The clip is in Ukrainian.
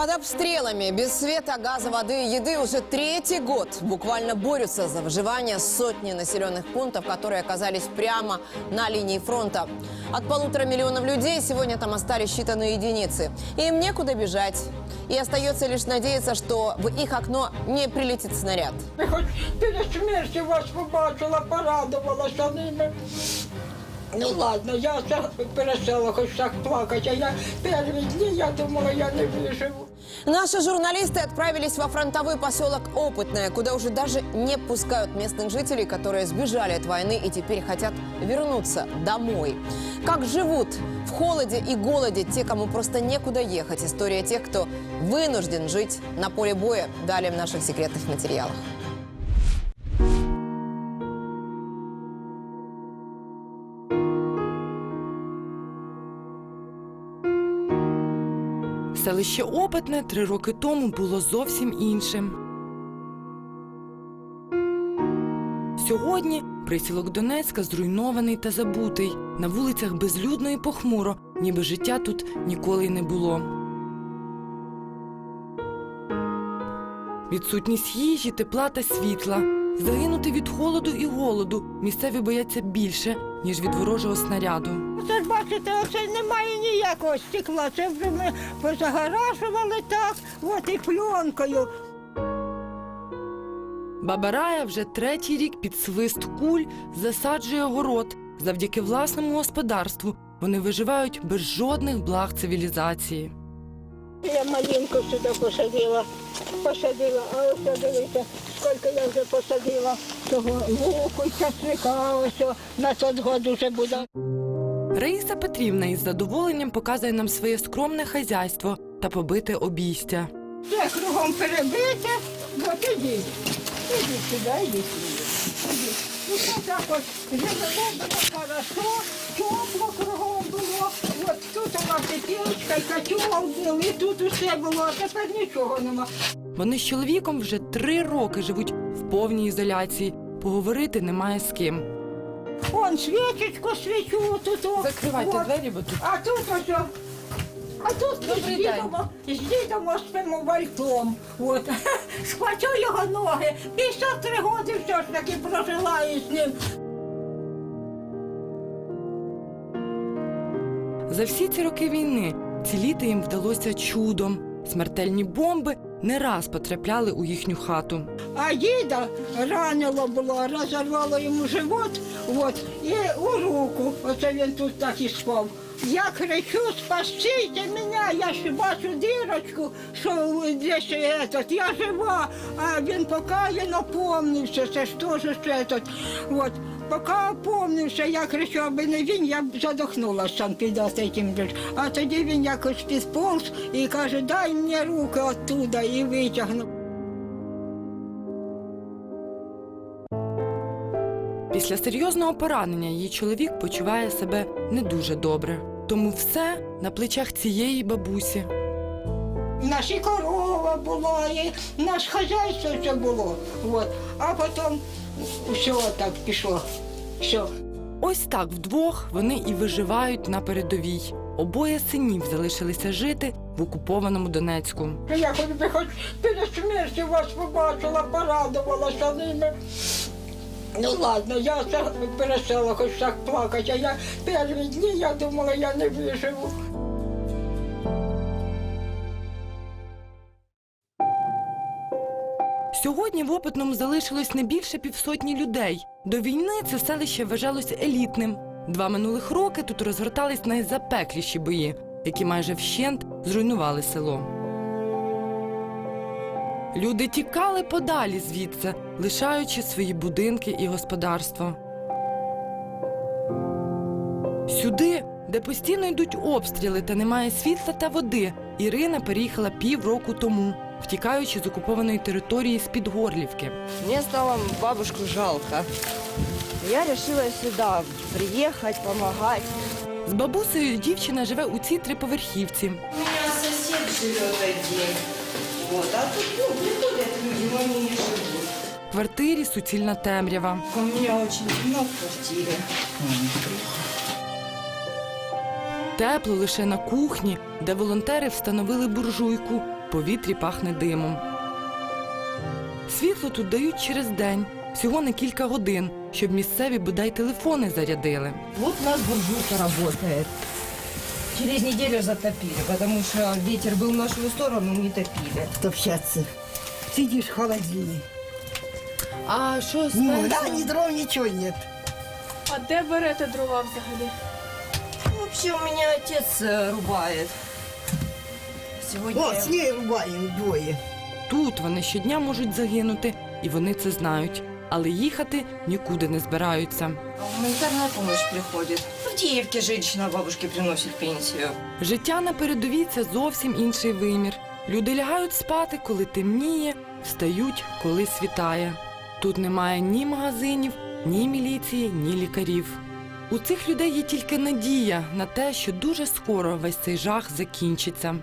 Под обстрелами, без света, газа, воды и еды уже третий год буквально борются за выживание сотни населенных пунктов, которые оказались прямо на линии фронта. От полутора миллионов людей сегодня там остались считанные единицы. И им некуда бежать. И остается лишь надеяться, что в их окно не прилетит снаряд. Я хоч біля смерті вас побачила, порадувалася ними. Ну ладно, я це перестала хоч так плакати, а я перші дні я думала, я не виживу. Наши журналисты отправились во фронтовой поселок Опытное, куда уже даже не пускают местных жителей, которые сбежали от войны и теперь хотят вернуться домой. Как живут в холоде и голоде те, кому просто некуда ехать. История тех, кто вынужден жить на поле боя. Далее в наших секретных материалах. Селище Опитне три роки тому було зовсім іншим. Сьогодні присілок Донецька зруйнований та забутий. На вулицях безлюдно і похмуро, ніби життя тут ніколи й не було. Відсутність їжі, тепла та світла. Загинути від холоду і голоду місцеві бояться більше, ніж від ворожого снаряду. Це ж бачите, оце немає ніякого стекла. Це вже ми позагаражували так, от і пленкою. Баба Рая вже третій рік під свист куль засаджує город. Завдяки власному господарству вони виживають без жодних благ цивілізації. Я малинку сюди посадила, посадила, а ось дивіться, скільки я вже посадила того луку, часника, ось на тот год уже буде. Раїса Петрівна із задоволенням показує нам своє скромне хазяйство та побите обійстя. Все кругом перебите, бо ідіть. Ідіть сюди, ідіть сюди. Ну це так от живемо було хорошо, тепло кругом було. От тут у нас і пілочка, і котел був, і тут усе було, а тепер нічого нема. Вони з чоловіком вже три роки живуть в повній ізоляції. Поговорити немає з ким. Вон свічечку свічу тут. о. От. двері, бо тут А тут ось. о. А тут з дідом, з дідом спимо вальтом. От. Схвачу його ноги. 53 роки все ж таки прожила із ним. За всі ці роки війни ціліти їм вдалося чудом. Смертельні бомби не раз потрапляли у їхню хату. А діда ранило було, розірвало йому живот от, і у руку. Оце він тут так і спав. Я кричу, спасите мене, я ж бачу дірочку, що десь этот, я жива, а він поки він опомнився, це ж теж що этот. От. Поки опомнився, я кричу, аби не він, я б задохнулася там під цим. А тоді він якось підполз і каже, дай мені руки оттуда і витягнув. Після серйозного поранення її чоловік почуває себе не дуже добре. Тому все на плечах цієї бабусі. В нас і корова була, і наше хазяйство все було. От. А потім все так пішло. Все. Ось так вдвох вони і виживають на передовій. Обоє синів залишилися жити в окупованому Донецьку. Я хоч би хоч біля смерті вас побачила, порадувалася ними. Ну ладно, я перестала хоч так плакати, а я перші дні я думала, я не виживу. Сьогодні в опитному залишилось не більше півсотні людей. До війни це селище вважалося елітним. Два минулих роки тут розгортались найзапекліші бої, які майже вщент зруйнували село. Люди тікали подалі звідси, лишаючи свої будинки і господарство. Сюди, де постійно йдуть обстріли та немає світла та води, Ірина переїхала півроку тому, втікаючи з окупованої території з-під Горлівки. Мне стало бабушку жалко. Я решила сюда приехать, помогать. З бабусею дівчина живе у цій триповерхівці. У меня сосед живет один. Вот, а тут ну, приходят люди, но они не живут. Квартирі суцільна темрява. У меня очень темно в квартире. Тепло лише на кухні, де волонтери встановили буржуйку. повітрі пахне димом. Світло тут дають через день, всього на кілька годин, щоб місцеві бодай телефони зарядили. Вот у нас буржуйка работает. Через неделю затопили, потому что ветер был в нашу сторону, не топили. Топчаться. Сидишь в холодильнике. А что с Ну, да, ни дров, ничего нет. А де берете дрова взагалі? Вообще у меня отец э, рубает. Сегодня... О, с ней рубаем двое. Тут вони щодня можуть загинути, і вони це знають, але їхати нікуди не збираються. Гуманитарная помощь приходит. В Диевке женщина бабушке приносит пенсию. Життя на передовій це зовсім інший вимір. Люди лягають спати, коли темніє, встають, коли світає. Тут немає ні магазинів, ні міліції, ні лікарів. У цих людей є тільки надія на те, що дуже скоро весь цей жах закінчиться.